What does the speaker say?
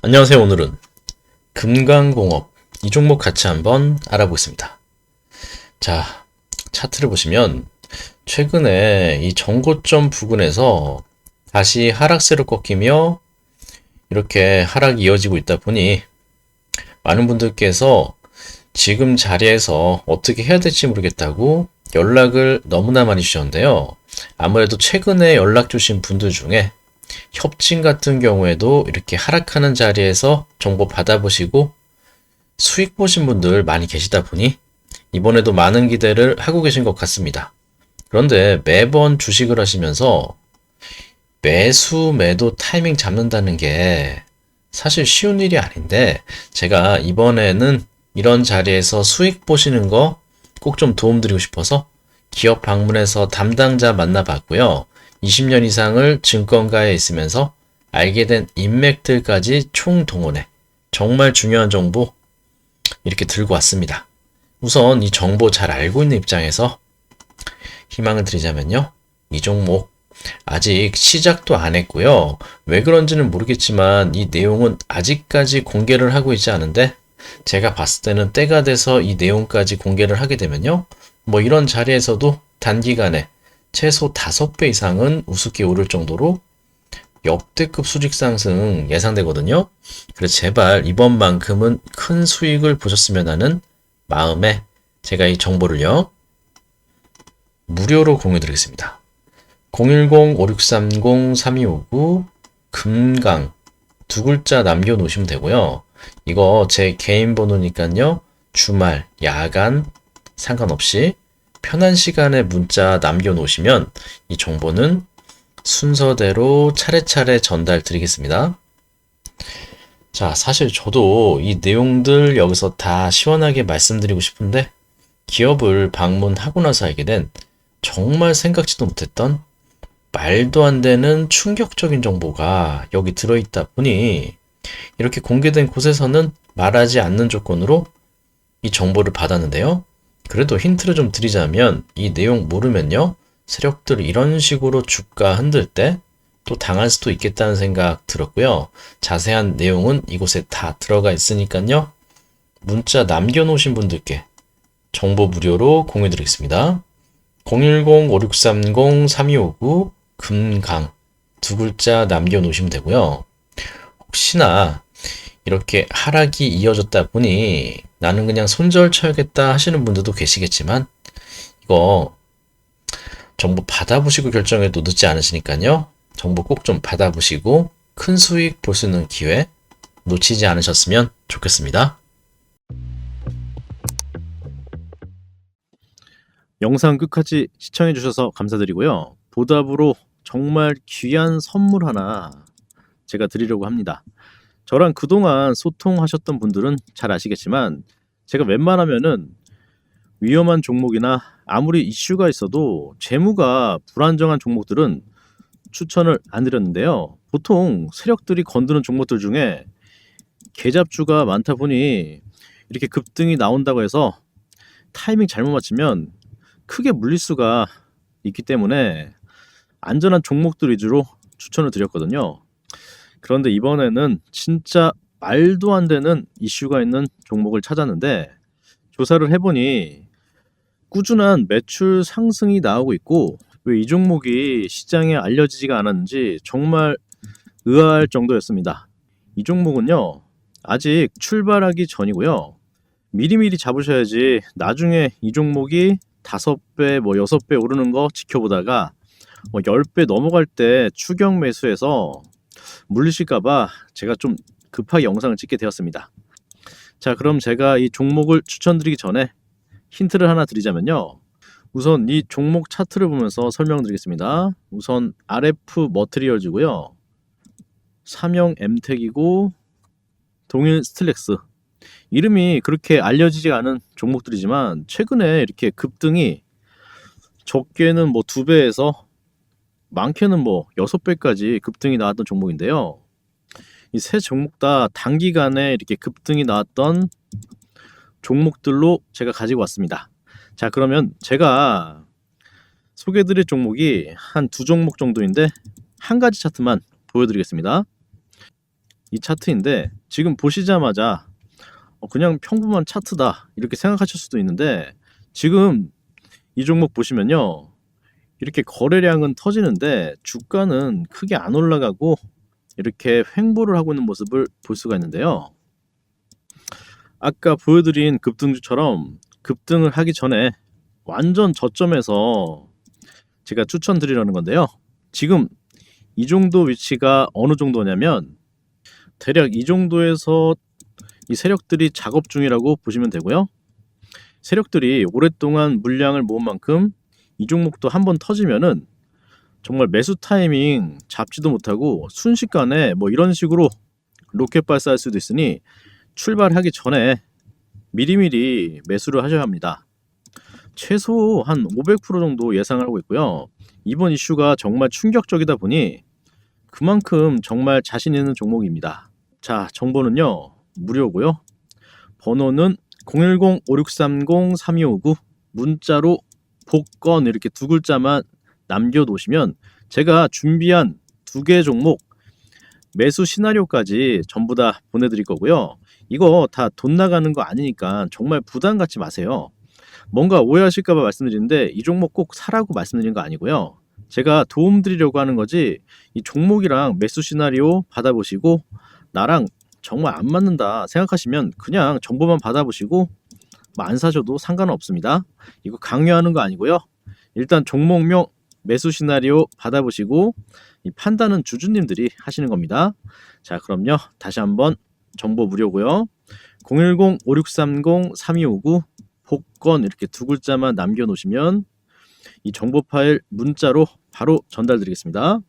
안녕하세요. 오늘은 금강공업 이 종목 같이 한번 알아보겠습니다. 자, 차트를 보시면 최근에 이 정고점 부근에서 다시 하락세로 꺾이며 이렇게 하락이 이어지고 있다 보니 많은 분들께서 지금 자리에서 어떻게 해야 될지 모르겠다고 연락을 너무나 많이 주셨는데요. 아무래도 최근에 연락 주신 분들 중에 협진 같은 경우에도 이렇게 하락하는 자리에서 정보 받아보시고 수익 보신 분들 많이 계시다 보니 이번에도 많은 기대를 하고 계신 것 같습니다. 그런데 매번 주식을 하시면서 매수, 매도 타이밍 잡는다는 게 사실 쉬운 일이 아닌데 제가 이번에는 이런 자리에서 수익 보시는 거 꼭 좀 도움드리고 싶어서 기업 방문해서 담당자 만나봤고요. 20년 이상을 증권가에 있으면서 알게 된 인맥들까지 총동원해 정말 중요한 정보 이렇게 들고 왔습니다. 우선 이 정보 잘 알고 있는 입장에서 희망을 드리자면요. 이 종목 아직 시작도 안 했고요. 왜 그런지는 모르겠지만 이 내용은 아직까지 공개를 하고 있지 않은데 제가 봤을 때는 때가 돼서 이 내용까지 공개를 하게 되면요. 뭐 이런 자리에서도 단기간에 최소 5배 이상은 우습게 오를 정도로 역대급 수직 상승 예상되거든요. 그래서 제발 이번만큼은 큰 수익을 보셨으면 하는 마음에 제가 이 정보를요. 무료로 공유 드리겠습니다. 010-5630-3259 금강 두 글자 남겨놓으시면 되고요. 이거 제 개인 번호니까요. 주말, 야간 상관없이 편한 시간에 문자 남겨놓으시면 이 정보는 순서대로 차례차례 전달 드리겠습니다. 자, 사실 저도 이 내용들 여기서 다 시원하게 말씀드리고 싶은데 기업을 방문하고 나서 알게 된 정말 생각지도 못했던 말도 안 되는 충격적인 정보가 여기 들어있다 보니 이렇게 공개된 곳에서는 말하지 않는 조건으로 이 정보를 받았는데요. 그래도 힌트를 좀 드리자면 이 내용 모르면요. 세력들 이런 식으로 주가 흔들 때 또 당할 수도 있겠다는 생각 들었고요. 자세한 내용은 이곳에 다 들어가 있으니까요. 문자 남겨놓으신 분들께 정보 무료로 공유 드리겠습니다. 010-5630-3259 금강 두 글자 남겨놓으시면 되고요. 혹시나 이렇게 하락이 이어졌다 보니 나는 그냥 손절 쳐야겠다 하시는 분들도 계시겠지만 이거 정보 받아보시고 결정해도 늦지 않으시니까요. 정보 꼭 좀 받아보시고 큰 수익 볼 수 있는 기회 놓치지 않으셨으면 좋겠습니다. 영상 끝까지 시청해 주셔서 감사드리고요. 보답으로 정말 귀한 선물 하나 제가 드리려고 합니다. 저랑 그동안 소통하셨던 분들은 잘 아시겠지만 제가 웬만하면은 위험한 종목이나 아무리 이슈가 있어도 재무가 불안정한 종목들은 추천을 안 드렸는데요. 보통 세력들이 건드는 종목들 중에 계잡주가 많다 보니 이렇게 급등이 나온다고 해서 타이밍 잘못 맞추면 크게 물릴 수가 있기 때문에 안전한 종목들 위주로 추천을 드렸거든요. 그런데 이번에는 진짜 말도 안 되는 이슈가 있는 종목을 찾았는데 조사를 해보니 꾸준한 매출 상승이 나오고 있고 왜 이 종목이 시장에 알려지지가 않았는지 정말 의아할 정도였습니다. 이 종목은요 아직 출발하기 전이고요 미리미리 잡으셔야지 나중에 이 종목이 다섯 배, 뭐 여섯 배 오르는 거 지켜보다가 뭐 10배 넘어갈 때 추격 매수해서 물리실까봐 제가 좀 급하게 영상을 찍게 되었습니다. 자, 그럼 제가 이 종목을 추천드리기 전에 힌트를 하나 드리자면요. 우선 이 종목 차트를 보면서 설명드리겠습니다. 우선 RF 머트리얼즈고요. 삼형 엠텍이고 동일 스틸렉스. 이름이 그렇게 알려지지 않은 종목들이지만 최근에 이렇게 급등이 적게는 뭐 두 배에서 많게는 뭐 여섯 배까지 급등이 나왔던 종목인데요. 이 세 종목 다 단기간에 이렇게 급등이 나왔던 종목들로 제가 가지고 왔습니다. 자, 그러면 제가 소개드릴 종목이 한 두 종목 정도인데 한 가지 차트만 보여드리겠습니다. 이 차트인데 지금 보시자마자 어, 그냥 평범한 차트다 이렇게 생각하실 수도 있는데 지금 이 종목 보시면요 이렇게 거래량은 터지는데 주가는 크게 안 올라가고 이렇게 횡보를 하고 있는 모습을 볼 수가 있는데요. 아까 보여드린 급등주처럼 급등을 하기 전에 완전 저점에서 제가 추천드리려는 건데요. 지금 이 정도 위치가 어느 정도냐면 대략 이 정도에서 이 세력들이 작업 중이라고 보시면 되고요. 세력들이 오랫동안 물량을 모은 만큼 이 종목도 한 번 터지면은 정말 매수 타이밍 잡지도 못하고 순식간에 뭐 이런 식으로 로켓 발사할 수도 있으니 출발하기 전에 미리미리 매수를 하셔야 합니다. 최소 한 500% 정도 예상을 하고 있고요. 이번 이슈가 정말 충격적이다 보니 그만큼 정말 자신 있는 종목입니다. 자, 정보는요. 무료고요. 번호는 010-5630-3259 문자로 복권 이렇게 두 글자만 남겨놓으시면 제가 준비한 두 개 종목 매수 시나리오까지 전부 다 보내드릴 거고요. 이거 다 돈 나가는 거 아니니까 정말 부담 갖지 마세요. 뭔가 오해하실까봐 말씀드리는데 이 종목 꼭 사라고 말씀드린 거 아니고요. 제가 도움 드리려고 하는 거지 이 종목이랑 매수 시나리오 받아보시고 나랑 정말 안 맞는다 생각하시면 그냥 정보만 받아보시고 뭐 안 사셔도 상관은 없습니다. 이거 강요하는 거 아니고요. 일단 종목명 매수 시나리오 받아보시고 이 판단은 주주님들이 하시는 겁니다. 자, 그럼요. 다시 한번 정보 무료고요. 010-5630-3259 복권 이렇게 두 글자만 남겨놓으시면 이 정보 파일 문자로 바로 전달드리겠습니다.